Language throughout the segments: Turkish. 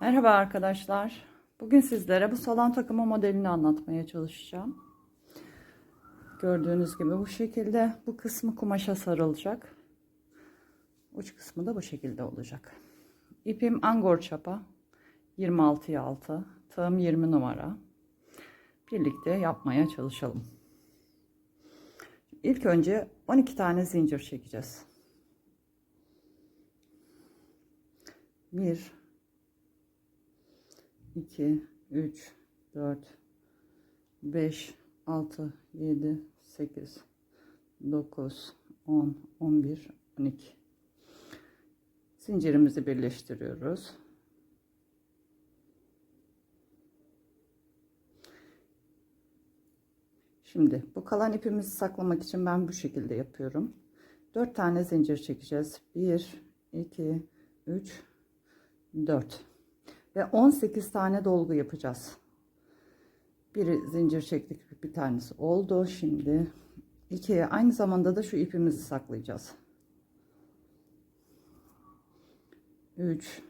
Merhaba arkadaşlar. Bugün sizlere bu salon takımı modelini anlatmaya çalışacağım. Gördüğünüz gibi bu şekilde bu kısmı kumaşa sarılacak. Uç kısmı da bu şekilde olacak. İpim angor çapa 26'ya 6, tığım 20 numara. Birlikte yapmaya çalışalım. İlk önce 12 tane zincir çekeceğiz. 1 2 3 4 5 6 7 8 9 10 11 12 zincirimizi birleştiriyoruz. Şimdi bu kalan ipimizi saklamak için ben bu şekilde yapıyorum. 4 tane zincir çekeceğiz. 1 2 3 4 ve 18 tane dolgu yapacağız. Bir zincir çektik bir tanesi oldu. Şimdi ikiye aynı zamanda da şu ipimizi saklayacağız. 3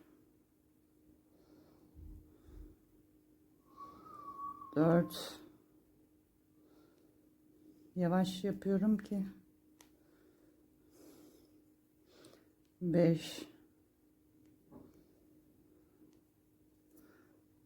4 Yavaş yapıyorum ki 5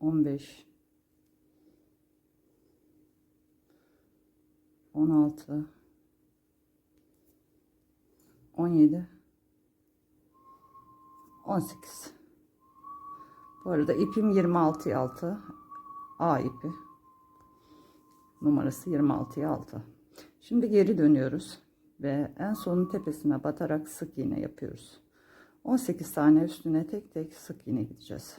15 16 17 18 Bu arada ipim 26 6 A ipi. Numarası 26 6 Şimdi geri dönüyoruz ve en sonun tepesine batarak sık iğne yapıyoruz. 18 tane üstüne tek tek sık iğne gideceğiz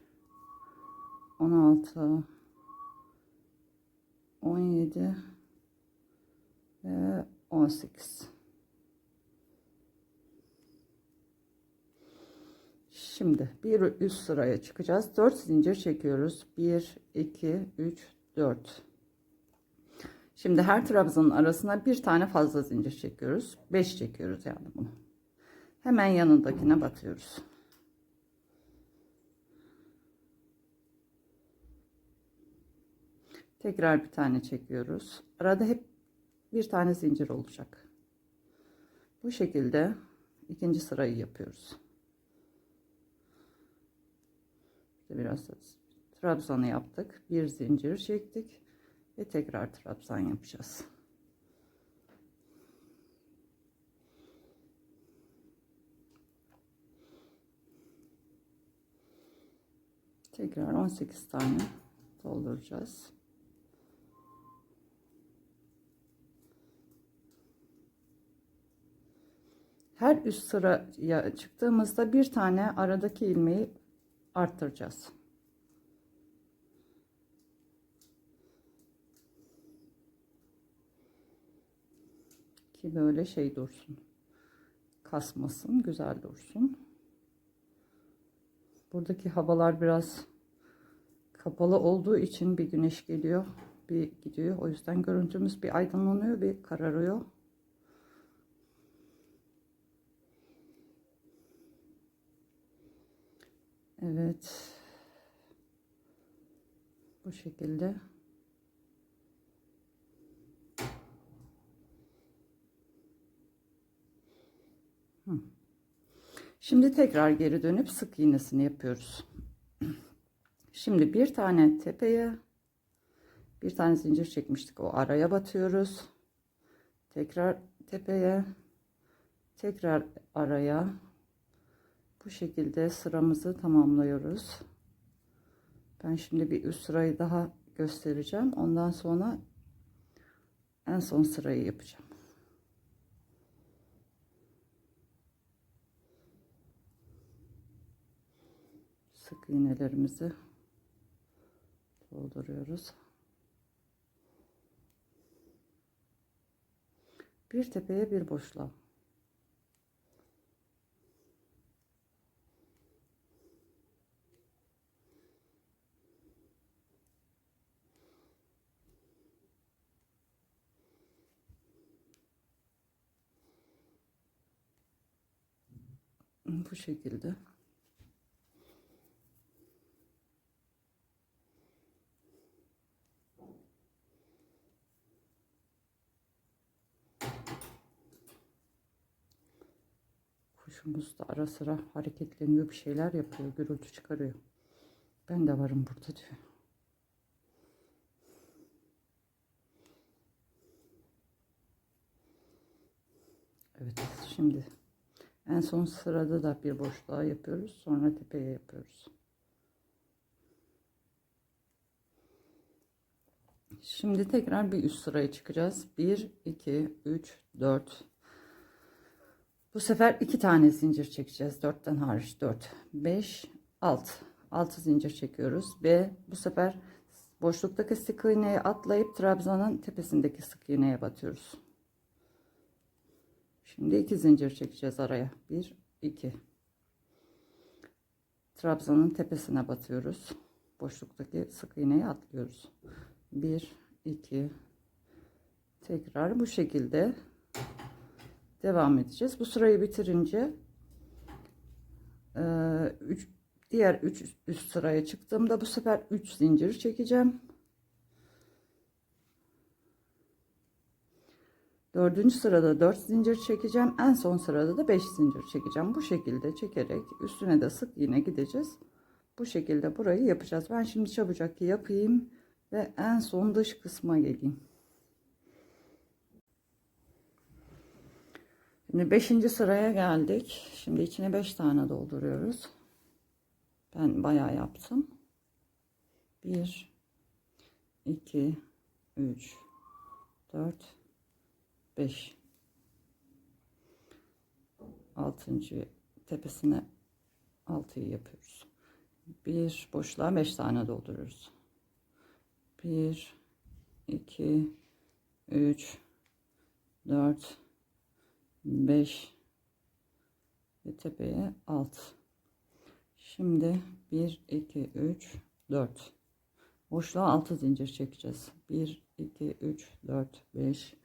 16 17 ve 18 Şimdi bir üst sıraya çıkacağız. 4 zincir çekiyoruz. 1 2 3 4 Şimdi her trabzanın arasına bir tane fazla zincir çekiyoruz. 5 çekiyoruz yani bunu. Hemen yanındakine batıyoruz. Tekrar bir tane çekiyoruz. Arada hep bir tane zincir olacak. Bu şekilde ikinci sırayı yapıyoruz. İşte biraz trabzanı yaptık. Bir zincir çektik ve tekrar trabzan yapacağız. Tekrar 18 tane dolduracağız. Her üst sıraya çıktığımızda bir tane aradaki ilmeği arttıracağız. Ki böyle şey dursun. Kasmasın, güzel dursun. Buradaki havalar biraz kapalı olduğu için bir güneş geliyor, bir gidiyor. O yüzden görüntümüz bir aydınlanıyor, bir kararıyor. Evet. Bu şekilde. Şimdi tekrar geri dönüp sık iğnesini yapıyoruz. Şimdi bir tane tepeye bir tane zincir çekmiştik. O araya batıyoruz. Tekrar tepeye tekrar araya bu şekilde sıramızı tamamlıyoruz. Ben şimdi bir üst sırayı daha göstereceğim. Ondan sonra en son sırayı yapacağım. Sık iğnelerimizi dolduruyoruz. Bir tepeye bir boşluğa. Bu şekilde. Kuşumuz da ara sıra hareketleniyor, bir şeyler yapıyor, gürültü çıkarıyor. Ben de varım burada diyor. Evet, şimdi en son sırada da bir boşluğa yapıyoruz. Sonra tepeye yapıyoruz. Şimdi tekrar bir üst sıraya çıkacağız. 1, 2, 3, 4. Bu sefer iki tane zincir çekeceğiz. 4'ten hariç 4, 5, 6. 6 zincir çekiyoruz. Ve bu sefer boşluktaki sık iğneyi atlayıp trabzanın tepesindeki sık iğneye batıyoruz. Şimdi iki zincir çekeceğiz araya. 1, 2. Trabzanın tepesine batıyoruz. Boşluktaki sık iğneyi atlıyoruz. 1 2 tekrar bu şekilde devam edeceğiz. Bu sırayı bitirince 3 diğer 3 üst sıraya çıktığımda bu sefer 3 zincir çekeceğim. Dördüncü sırada 4 zincir çekeceğim. En son sırada da 5 zincir çekeceğim. Bu şekilde çekerek üstüne de sık iğne gideceğiz. Bu şekilde burayı yapacağız. Ben şimdi çabucak yapayım ve en son dış kısma geleyim. Şimdi 5. sıraya geldik. Şimdi içine 5 tane dolduruyoruz. Ben bayağı yaptım. 1 2 3 4 5 6. tepesine 6'yı yapıyoruz. Bir boşluğa 5 tane dolduruyoruz. 1 2 3 4 5 ve tepeye 6 şimdi 1 2 3 4 boşluğa 6 zincir çekeceğiz 1 2 3 4 5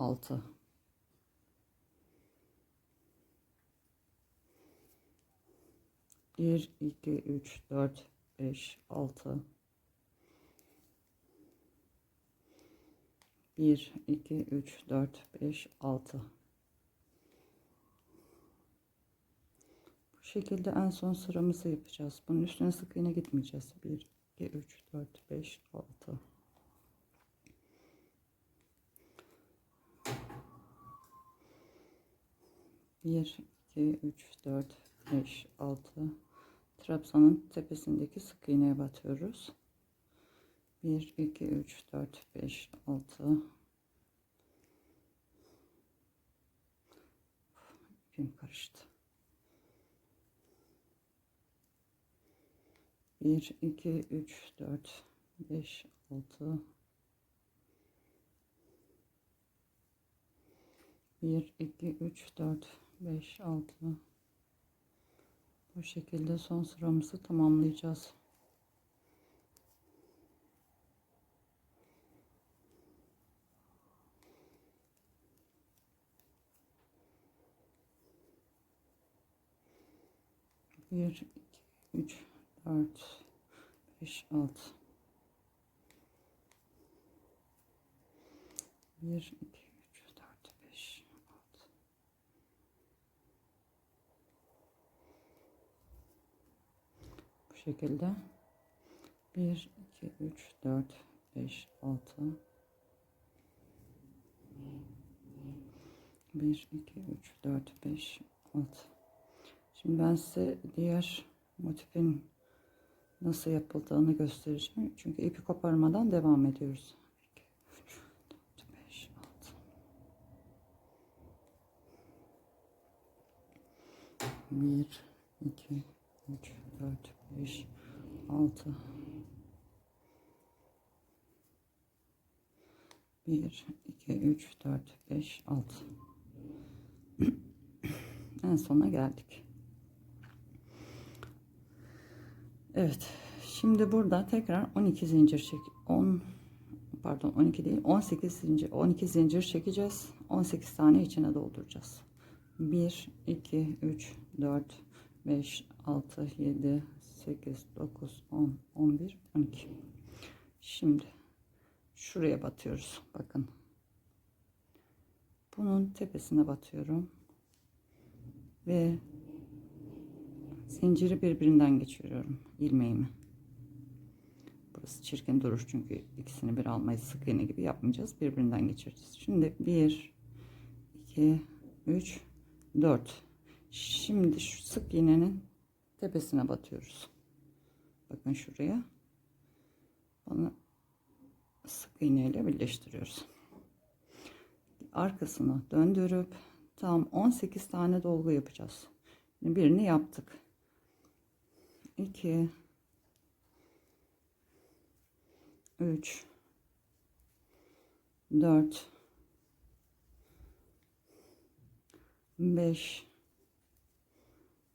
6 1 2 3 4 5 6 1 2 3 4 5 6 Bu şekilde en son sıramızı yapacağız. Bunun üstüne sık iğne gitmeyeceğiz. 1 2 3 4 5 6 1 2 3 4 5 6 trabzanın tepesindeki sık iğneye batıyoruz. 1 2 3 4 5 6 ipim karıştı. 1 2 3 4 5 6 1 2 3 4 5 6 bu şekilde son sıramızı tamamlayacağız Bir, iki, üç, dört, beş, altı. Bir, iki, üç, dört, beş, altı. Şekilde 1 2 3 4 5 6 1 2 3 4 5 6 Şimdi ben size diğer motifin nasıl yapıldığını göstereceğim. Çünkü ipi koparmadan devam ediyoruz. 2 3 4 5 6 1 2 3 4 5 6 1 2 3 4 5 6 en sona geldik. Evet. Şimdi burada tekrar 12 zincir çek 10 pardon 12 değil 18 zincir 12 zincir çekeceğiz. 18 tane içine dolduracağız. 1 2 3 4 5 6 7 8 9 10 11 12 şimdi şuraya batıyoruz bakın. Bunun tepesine batıyorum ve zinciri birbirinden geçiriyorum ilmeğimi. Burası çirkin durur çünkü ikisini bir almayız sık iğne gibi yapmayacağız birbirinden geçireceğiz. Şimdi 1 2 3 4 şimdi şu sık iğnenin tepesine batıyoruz. Bakın şuraya. Bunu sık iğne ile birleştiriyoruz. Arkasını döndürüp tam 18 tane dolgu yapacağız. Birini yaptık. 2 3 4 5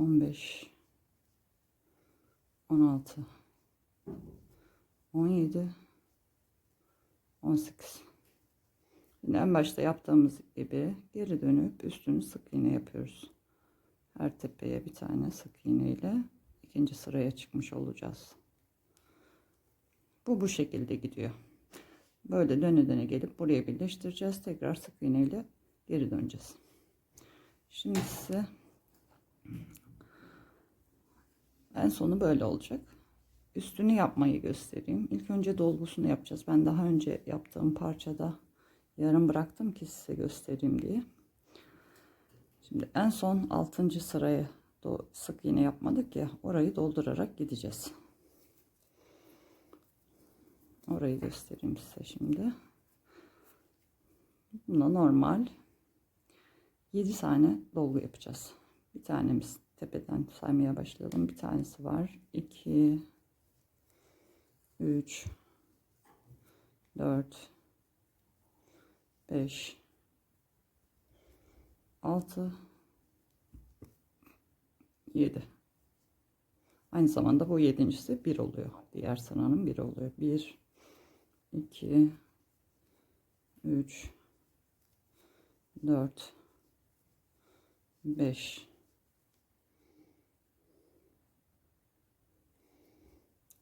15 16 17 18 Yine en başta yaptığımız gibi geri dönüp üstünü sık iğne yapıyoruz. Her tepeye bir tane sık iğne ile ikinci sıraya çıkmış olacağız. Bu bu şekilde gidiyor. Böyle döne döne gelip buraya birleştireceğiz. Tekrar sık iğne ile geri döneceğiz. Şimdi size en sonu böyle olacak. Üstünü yapmayı göstereyim. İlk önce dolgusunu yapacağız. Ben daha önce yaptığım parçada yarım bıraktım ki size göstereyim diye. Şimdi en son 6. sıraya sık iğne yapmadık ya orayı doldurarak gideceğiz. Orayı göstereyim size şimdi. Buna normal 7 tane dolgu yapacağız. Bir tanemiz tepeden saymaya başlayalım. Bir tanesi var. 2 3 4 5 6 7 Aynı zamanda bu yedincisi 1 oluyor. Diğer sıranın 1 oluyor. 1 2 3 4 5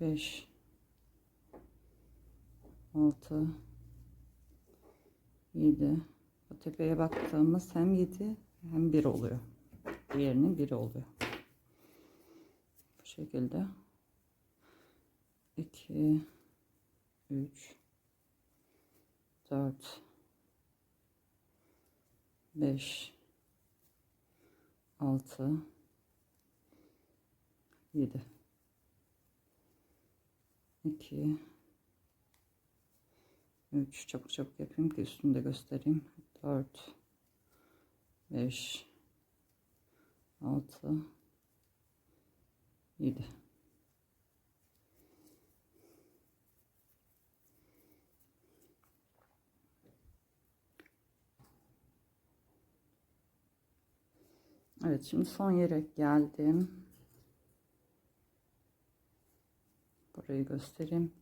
5 6 7 bu tepeye baktığımız hem 7 hem 1 oluyor. Diğerinin 1 oluyor. Bu şekilde. 2 3 4 5 6 7 2 3 çabuk çabuk yapayım ki üstünde göstereyim. 4 5 6 7 Evet şimdi son yere geldim. Burayı göstereyim.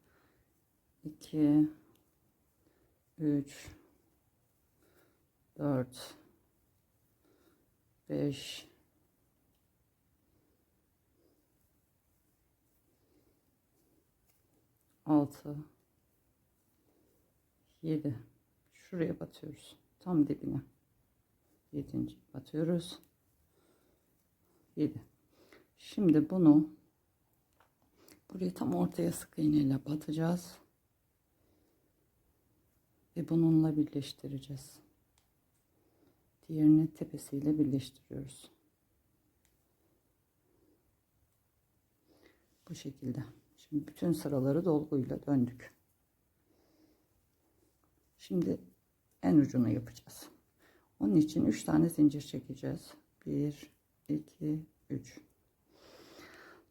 2 3 4 5 6 7 şuraya batıyoruz. Tam dibine. 7. batıyoruz. 7 şimdi bunu burayı tam ortaya sık iğneyle batacağız. Ve bununla birleştireceğiz. Diğerini tepesiyle birleştiriyoruz. Bu şekilde. Şimdi bütün sıraları dolguyla döndük. Şimdi en ucunu yapacağız. Onun için 3 tane zincir çekeceğiz. 1 2 3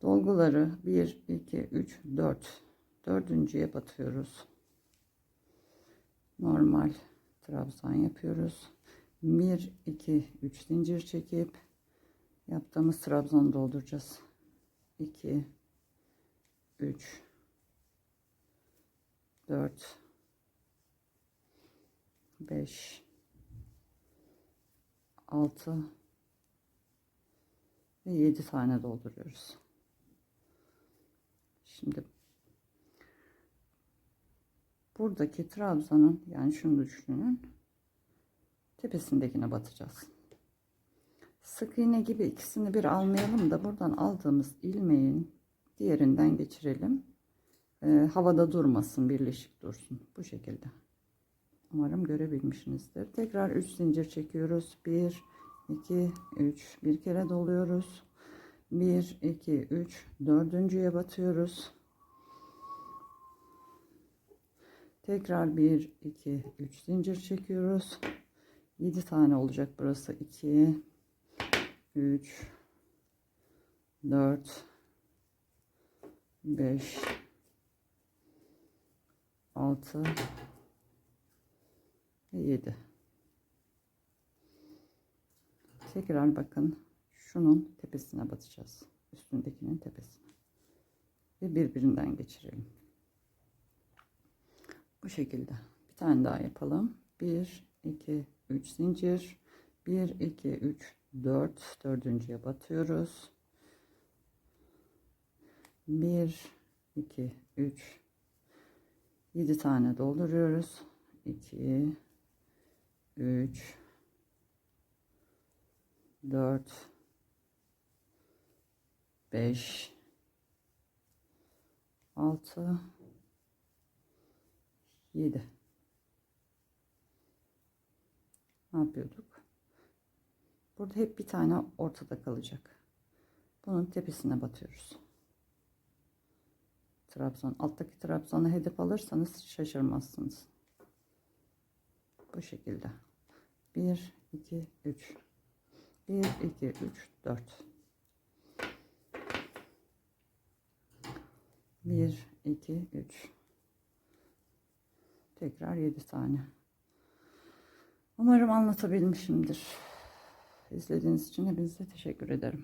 dolguları 1 2 3 4 dördüncüye batıyoruz. Normal trabzan yapıyoruz. 1 2 3 zincir çekip yaptığımız trabzanı dolduracağız. 2 3 4 5 6 ve 7 tane dolduruyoruz. Şimdi buradaki trabzanın yani şunu düşünün tepesindekine batacağız. Sık iğne gibi ikisini bir almayalım da buradan aldığımız ilmeğin diğerinden geçirelim. Ee, havada durmasın, birleşik dursun. Bu şekilde. Umarım görebilmişsinizdir. Tekrar 3 zincir çekiyoruz. 1 2 3 bir kere doluyoruz. 1 2 3 dördüncüye batıyoruz. Tekrar 1 2 3 zincir çekiyoruz. 7 tane olacak burası. 2 3 4 5 6 ve 7 tekrar bakın şunun tepesine batacağız. Üstündekinin tepesine. Ve birbirinden geçirelim. Bu şekilde. Bir tane daha yapalım. 1 2 3 zincir. 1 2 3 4 dördüncüye batıyoruz. 1 2 3 7 tane dolduruyoruz. 2 3 4 5 6 7 ne yapıyorduk? Burada hep bir tane ortada kalacak. Bunun tepesine batıyoruz. Trabzan alttaki trabzanı hedef alırsanız şaşırmazsınız. Bu şekilde. 1 2 3 1 2 3 4 1 2 3 tekrar 7 tane. Umarım anlatabilmişimdir. İzlediğiniz için hepinize teşekkür ederim